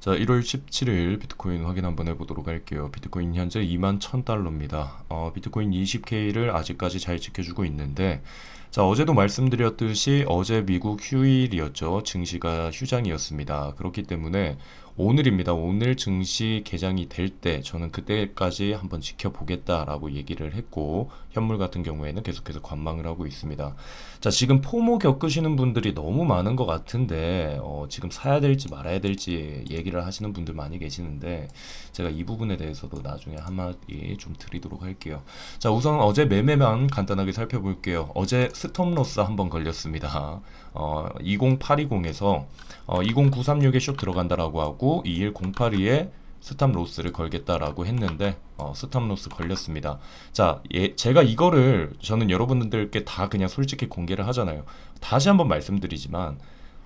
자, 1월 17일 비트코인 확인 한번 해보도록 할게요. 비트코인 현재 2만 1000달러입니다. 어, 비트코인 20K를 아직까지 잘 지켜주고 있는데, 자, 어제도 말씀드렸듯이 어제 미국 휴일이었죠. 증시가 휴장이었습니다. 그렇기 때문에 오늘입니다. 오늘 증시 개장이 될 때 저는 그때까지 한번 지켜보겠다라고 얘기를 했고 현물 같은 경우에는 계속해서 관망을 하고 있습니다. 자, 지금 포모 겪으시는 분들이 너무 많은 것 같은데 어, 지금 사야 될지 말아야 될지 얘기를 하시는 분들 많이 계시는데 제가 이 부분에 대해서도 나중에 한마디 좀 드리도록 할게요. 자, 우선 어제 매매만 간단하게 살펴볼게요. 어제 스톱로스 한번 걸렸습니다. 어, 20820에서 어, 20936에 숏 들어간다라고 하고 21082에 스탑 로스를 걸겠다라고 했는데 어, 스탑 로스 걸렸습니다. 자, 예, 제가 이거를 저는 여러분들께 다 그냥 솔직히 공개를 하잖아요. 다시 한번 말씀드리지만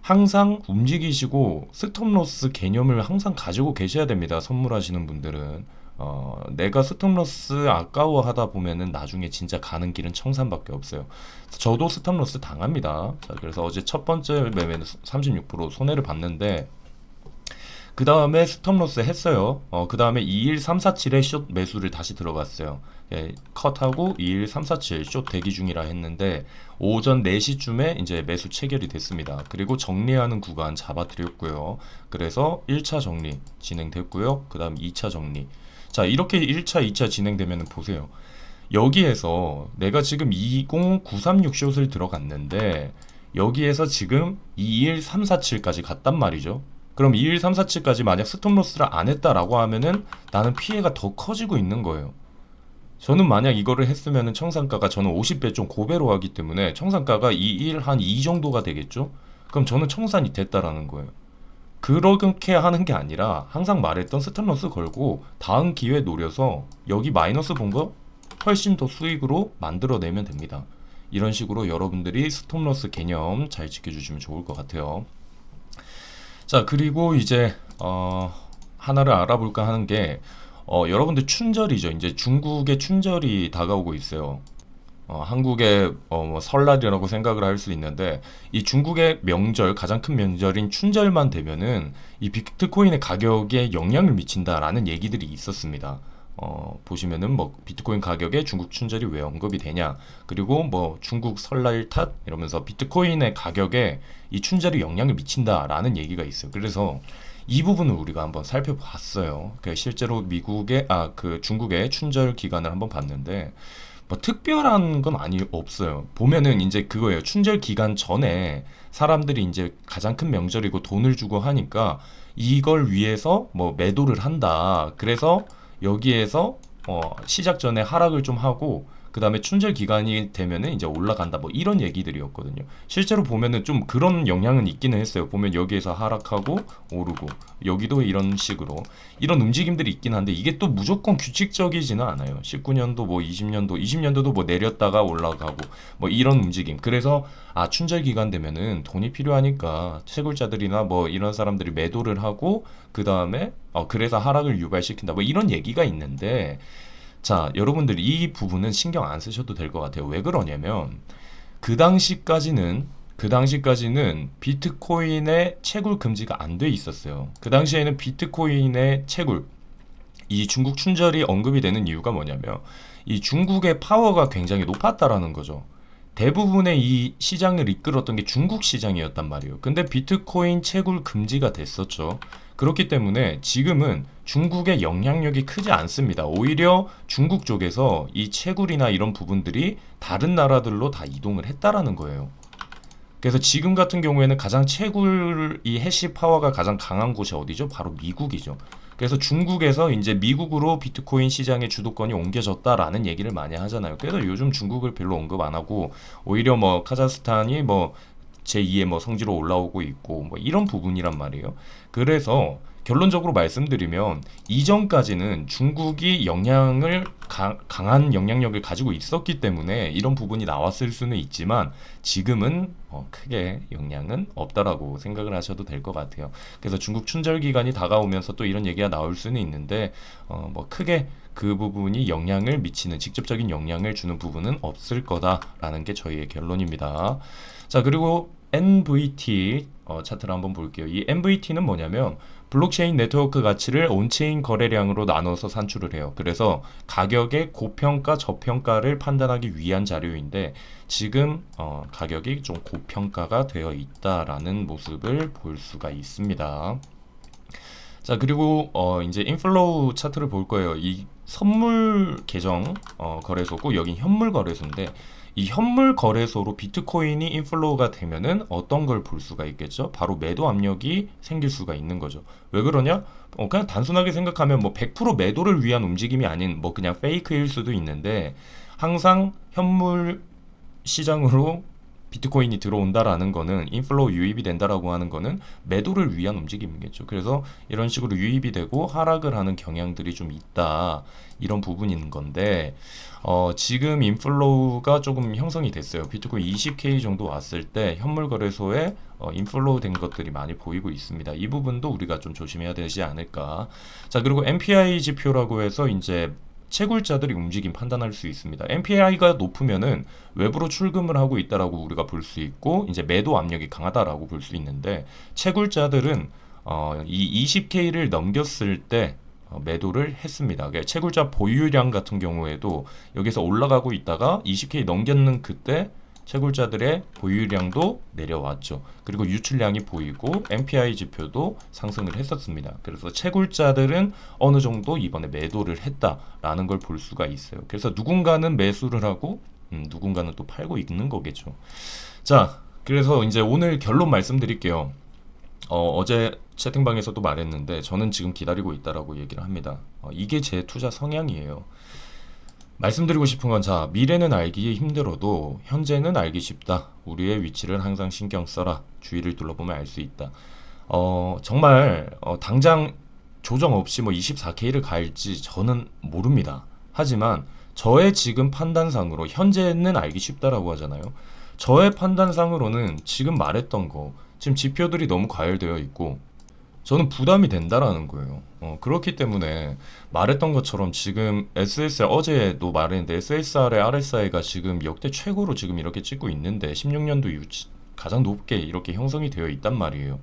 항상 움직이시고 스톱 로스 개념을 항상 가지고 계셔야 됩니다. 선물하시는 분들은 어, 내가 스톱로스 아까워하다 보면은 나중에 진짜 가는 길은 청산밖에 없어요. 저도 스톱로스 당합니다. 자, 그래서 어제 첫 번째 매매는 36% 손해를 봤는데 그 다음에 스톱로스 했어요. 어, 그 다음에 21347에 숏 매수를 다시 들어갔어요. 예, 컷하고 21347 숏 대기 중이라 했는데 오전 4시쯤에 이제 매수 체결이 됐습니다. 그리고 정리하는 구간 잡아드렸고요. 그래서 1차 정리 진행됐고요. 그 다음 2차 정리. 자, 이렇게 1차, 2차 진행되면 보세요. 여기에서 내가 지금 20936 숏을 들어갔는데 여기에서 지금 21347까지 갔단 말이죠. 그럼 21347까지 만약 스톱로스를 안 했다라고 하면은 나는 피해가 더 커지고 있는 거예요. 저는 만약 이거를 했으면은 청산가가 저는 50배 좀 고배로 하기 때문에 청산가가 21 한 2 정도가 되겠죠? 그럼 저는 청산이 됐다라는 거예요. 그렇게 하는 게 아니라 항상 말했던 스탑로스 걸고 다음 기회 노려서 여기 마이너스 본 거 훨씬 더 수익으로 만들어내면 됩니다. 이런 식으로 여러분들이 스톱로스 개념 잘 지켜주시면 좋을 것 같아요. 자 그리고 이제 어, 하나를 알아볼까 하는 게 어, 여러분들 춘절이죠. 이제 중국의 춘절이 다가오고 있어요. 어, 한국의 어, 뭐 설날이라고 생각을 할 수 있는데 이 중국의 명절 가장 큰 명절인 춘절만 되면은 이 비트코인의 가격에 영향을 미친다라는 얘기들이 있었습니다. 어, 보시면은 뭐 비트코인 가격에 중국 춘절이 왜 언급이 되냐 그리고 뭐 중국 설날 탓 이러면서 비트코인의 가격에 이 춘절이 영향을 미친다라는 얘기가 있어요. 그래서 이 부분을 우리가 한번 살펴봤어요. 그 실제로 미국의 아 그 중국의 춘절 기간을 한번 봤는데 뭐 특별한 건 아니 없어요. 보면은 이제 그거예요. 춘절 기간 전에 사람들이 이제 가장 큰 명절이고 돈을 주고 하니까 이걸 위해서 뭐 매도를 한다. 그래서 여기에서 어 시작 전에 하락을 좀 하고 그 다음에 춘절 기간이 되면은 이제 올라간다 뭐 이런 얘기들이었거든요. 실제로 보면은 좀 그런 영향은 있기는 했어요. 보면 여기에서 하락하고 오르고 여기도 이런 식으로 이런 움직임들이 있긴 한데 이게 또 무조건 규칙적이지는 않아요. 19년도 뭐 20년도 20년도도 뭐 내렸다가 올라가고 뭐 이런 움직임. 그래서 아 춘절 기간 되면은 돈이 필요하니까 채굴자들이나 뭐 이런 사람들이 매도를 하고 그 다음에 어 그래서 하락을 유발시킨다 뭐 이런 얘기가 있는데 자, 여러분들 이 부분은 신경 안 쓰셔도 될 것 같아요. 왜 그러냐면 그 당시까지는 그 당시까지는 비트코인의 채굴 금지가 안 돼 있었어요. 그 당시에는 비트코인의 채굴 이 중국 춘절이 언급이 되는 이유가 뭐냐면 이 중국의 파워가 굉장히 높았다라는 거죠. 대부분의 이 시장을 이끌었던 게 중국 시장이었단 말이에요. 근데 비트코인 채굴 금지가 됐었죠. 그렇기 때문에 지금은 중국의 영향력이 크지 않습니다. 오히려 중국 쪽에서 이 채굴이나 이런 부분들이 다른 나라들로 다 이동을 했다라는 거예요. 그래서 지금 같은 경우에는 가장 채굴 이 해시 파워가 가장 강한 곳이 어디죠? 바로 미국이죠. 그래서 중국에서 이제 미국으로 비트코인 시장의 주도권이 옮겨졌다라는 얘기를 많이 하잖아요. 그래서 요즘 중국을 별로 언급 안 하고 오히려 뭐 카자흐스탄이 뭐 제2의 뭐 성지로 올라오고 있고 뭐 이런 부분이란 말이에요. 그래서 결론적으로 말씀드리면 이전까지는 중국이 영향을 가, 강한 영향력을 가지고 있었기 때문에 이런 부분이 나왔을 수는 있지만 지금은 어, 크게 영향은 없다라고 생각을 하셔도 될 것 같아요. 그래서 중국 춘절 기간이 다가오면서 또 이런 얘기가 나올 수는 있는데 어, 뭐 크게 그 부분이 영향을 미치는 직접적인 영향을 주는 부분은 없을 거다라는 게 저희의 결론입니다. 자 그리고 NVT 어, 차트를 한번 볼게요. 이 MVT는 뭐냐면 블록체인 네트워크 가치를 온체인 거래량으로 나눠서 산출을 해요. 그래서 가격의 고평가, 저평가를 판단하기 위한 자료인데 지금 어, 가격이 좀 고평가가 되어 있다라는 모습을 볼 수가 있습니다. 자 그리고 어 이제 인플로우 차트를 볼 거예요. 이 선물 계정 어 거래소고 여긴 현물 거래소인데 이 현물 거래소로 비트코인이 인플로우가 되면은 어떤 걸 볼 수가 있겠죠? 바로 매도 압력이 생길 수가 있는 거죠. 왜 그러냐? 어 그냥 단순하게 생각하면 뭐 100% 매도를 위한 움직임이 아닌 뭐 그냥 페이크일 수도 있는데 항상 현물 시장으로 비트코인이 들어온다라는 거는 인플로우 유입이 된다라고 하는 거는 매도를 위한 움직임이겠죠. 그래서 이런 식으로 유입이 되고 하락을 하는 경향들이 좀 있다. 이런 부분인 건데 어, 지금 인플로우가 조금 형성이 됐어요. 비트코인 20K 정도 왔을 때 현물 거래소에 어, 인플로우 된 것들이 많이 보이고 있습니다. 이 부분도 우리가 좀 조심해야 되지 않을까. 자, 그리고 MPI 지표라고 해서 이제 채굴자들이 움직임 판단할 수 있습니다. MPI가 높으면은 외부로 출금을 하고 있다라고 우리가 볼 수 있고 이제 매도 압력이 강하다라고 볼 수 있는데 채굴자들은 어, 이 20K를 넘겼을 때 어, 매도를 했습니다. 그러니까 채굴자 보유량 같은 경우에도 여기서 올라가고 있다가 20K 넘겼는 그때 채굴자들의 보유량도 내려왔죠. 그리고 유출량이 보이고 MPI 지표도 상승을 했었습니다. 그래서 채굴자들은 어느 정도 이번에 매도를 했다라는 걸 볼 수가 있어요. 그래서 누군가는 매수를 하고 음, 누군가는 또 팔고 있는 거겠죠. 자, 그래서 이제 오늘 결론 말씀드릴게요. 어, 어제 채팅방에서도 말했는데 저는 지금 기다리고 있다라고 얘기를 합니다. 어, 이게 제 투자 성향이에요. 말씀드리고 싶은 건 자, 미래는 알기 힘들어도 현재는 알기 쉽다. 우리의 위치를 항상 신경 써라. 주위를 둘러보면 알 수 있다. 어, 정말 어, 당장 조정 없이 뭐 24K를 갈지 저는 모릅니다. 하지만 저의 지금 판단상으로 현재는 알기 쉽다라고 하잖아요. 저의 판단상으로는 지금 말했던 거 지금 지표들이 너무 과열되어 있고 저는 부담이 된다라는 거예요. 어, 그렇기 때문에 말했던 것처럼 지금 SSR 어제도 말했는데 SSR의 RSI가 지금 역대 최고로 지금 이렇게 찍고 있는데 16년도 이후 지- 가장 높게 이렇게 형성이 되어 있단 말이에요.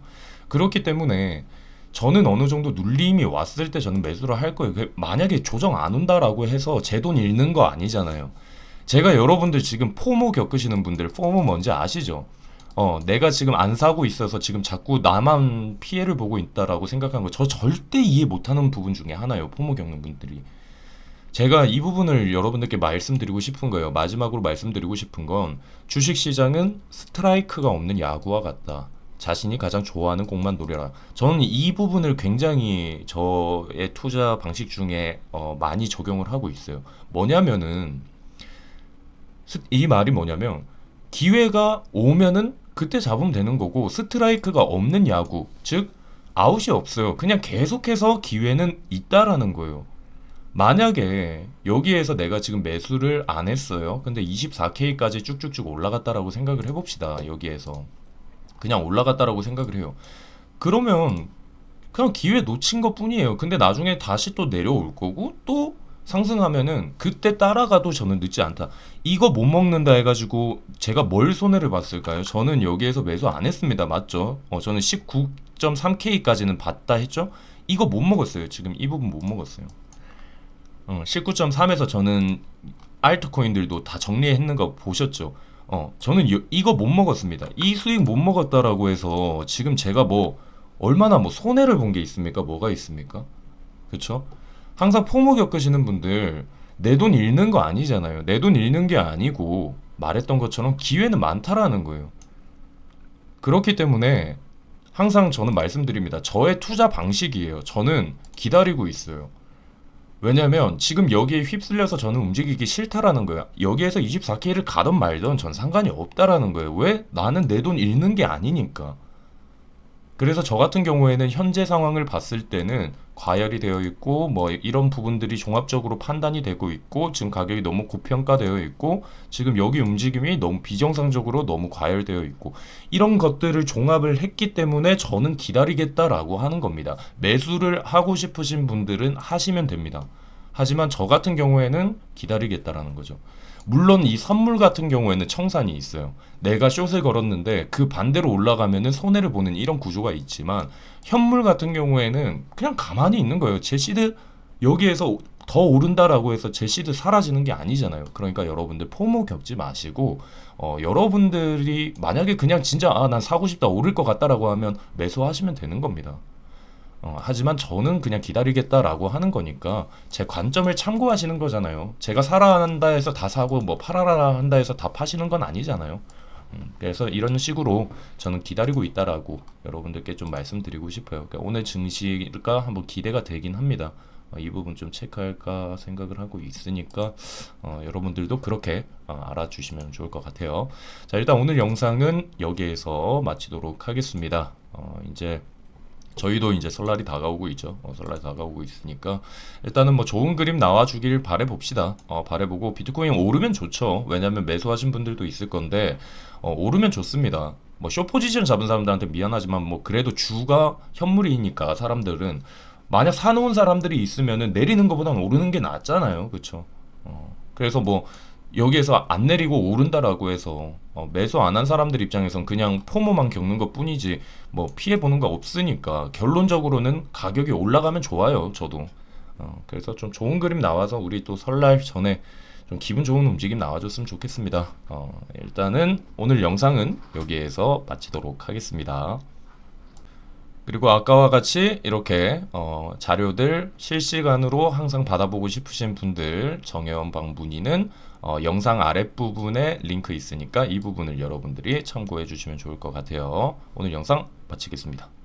그렇기 때문에 저는 어느 정도 눌림이 왔을 때 저는 매수를 할 거예요. 그 만약에 조정 안 온다라고 해서 제 돈 잃는 거 아니잖아요. 제가 여러분들 지금 포모 겪으시는 분들 포모 뭔지 아시죠? 어, 내가 지금 안 사고 있어서 지금 자꾸 나만 피해를 보고 있다라고 생각하는 거, 저 절대 이해 못하는 부분 중에 하나예요. 포모 겪는 분들이. 제가 이 부분을 여러분들께 말씀드리고 싶은 거예요. 마지막으로 말씀드리고 싶은 건 주식 시장은 스트라이크가 없는 야구와 같다. 자신이 가장 좋아하는 공만 노려라. 저는 이 부분을 굉장히 저의 투자 방식 중에 어, 많이 적용을 하고 있어요. 뭐냐면은 스- 이 말이 뭐냐면 기회가 오면은 그때 잡으면 되는 거고 스트라이크가 없는 야구 즉 아웃이 없어요. 그냥 계속해서 기회는 있다라는 거예요. 만약에 여기에서 내가 지금 매수를 안 했어요. 근데 24K까지 쭉쭉쭉 올라갔다라고 생각을 해봅시다. 여기에서 그냥 올라갔다라고 생각을 해요. 그러면 그냥 기회 놓친 것 뿐이에요. 근데 나중에 다시 또 내려올 거고 또 상승하면은 그때 따라가도 저는 늦지 않다. 이거 못 먹는다 해가지고 제가 뭘 손해를 봤을까요? 저는 여기에서 매수 안 했습니다. 맞죠? 어, 저는 19.3K까지는 봤다 했죠? 이거 못 먹었어요. 지금 이 부분 못 먹었어요. 어, 19.3에서 저는 알트코인들도 다 정리했는 거 보셨죠? 어, 저는 여- 이거 못 먹었습니다. 이 수익 못 먹었다라고 해서 지금 제가 뭐 얼마나 뭐 손해를 본 게 있습니까? 뭐가 있습니까? 그쵸? 항상 포모 겪으시는 분들 내 돈 잃는 거 아니잖아요. 내 돈 잃는 게 아니고 말했던 것처럼 기회는 많다라는 거예요. 그렇기 때문에 항상 저는 말씀드립니다. 저의 투자 방식이에요. 저는 기다리고 있어요. 왜냐면 지금 여기에 휩쓸려서 저는 움직이기 싫다라는 거예요. 여기에서 24K를 가든 말든 전 상관이 없다라는 거예요. 왜? 나는 내 돈 잃는 게 아니니까. 그래서 저 같은 경우에는 현재 상황을 봤을 때는 과열이 되어 있고 뭐 이런 부분들이 종합적으로 판단이 되고 있고 지금 가격이 너무 고평가되어 있고 지금 여기 움직임이 너무 비정상적으로 너무 과열되어 있고 이런 것들을 종합을 했기 때문에 저는 기다리겠다라고 하는 겁니다. 매수를 하고 싶으신 분들은 하시면 됩니다. 하지만 저 같은 경우에는 기다리겠다라는 거죠. 물론 이 선물 같은 경우에는 청산이 있어요. 내가 숏을 걸었는데 그 반대로 올라가면은 손해를 보는 이런 구조가 있지만 현물 같은 경우에는 그냥 가만히 있는 거예요. 제 시드 여기에서 더 오른다라고 해서 제 시드 사라지는 게 아니잖아요. 그러니까 여러분들 포모 겪지 마시고 어, 여러분들이 만약에 그냥 진짜 아 난 사고 싶다 오를 것 같다라고 하면 매수하시면 되는 겁니다. 어, 하지만 저는 그냥 기다리겠다라고 하는 거니까 제 관점을 참고하시는 거잖아요. 제가 사라 한다 해서 다 사고 뭐 팔아라 한다 해서 다 파시는 건 아니잖아요. 음, 그래서 이런 식으로 저는 기다리고 있다라고 여러분들께 좀 말씀드리고 싶어요. 그러니까 오늘 증시가 한번 기대가 되긴 합니다. 어, 이 부분 좀 체크할까 생각을 하고 있으니까 어, 여러분들도 그렇게 어, 알아주시면 좋을 것 같아요. 자 일단 오늘 영상은 여기에서 마치도록 하겠습니다. 어, 이제 저희도 이제 설날이 다가오고 있죠. 어, 설날이 다가오고 있으니까 일단은 뭐 좋은 그림 나와주길 바래 봅시다. 어, 바래 보고 비트코인 오르면 좋죠. 왜냐하면 매수하신 분들도 있을 건데 어, 오르면 좋습니다. 뭐 쇼포지션 잡은 사람들한테 미안하지만 뭐 그래도 주가 현물이니까 사람들은 만약 사놓은 사람들이 있으면은 내리는 것보다는 오르는 게 낫잖아요. 그쵸? 어, 그래서 뭐 여기에서 안 내리고 오른다라고 해서 어, 매수 안 한 사람들 입장에선 그냥 포모만 겪는 것 뿐이지 뭐 피해 보는 거 없으니까 결론적으로는 가격이 올라가면 좋아요. 저도. 어, 그래서 좀 좋은 그림 나와서 우리 또 설날 전에 좀 기분 좋은 움직임 나와줬으면 좋겠습니다. 어, 일단은 오늘 영상은 여기에서 마치도록 하겠습니다. 그리고 아까와 같이 이렇게 어, 자료들 실시간으로 항상 받아보고 싶으신 분들 정혜원 문의는 어, 영상 아랫부분에 링크 있으니까 이 부분을 여러분들이 참고해 주시면 좋을 것 같아요. 오늘 영상 마치겠습니다.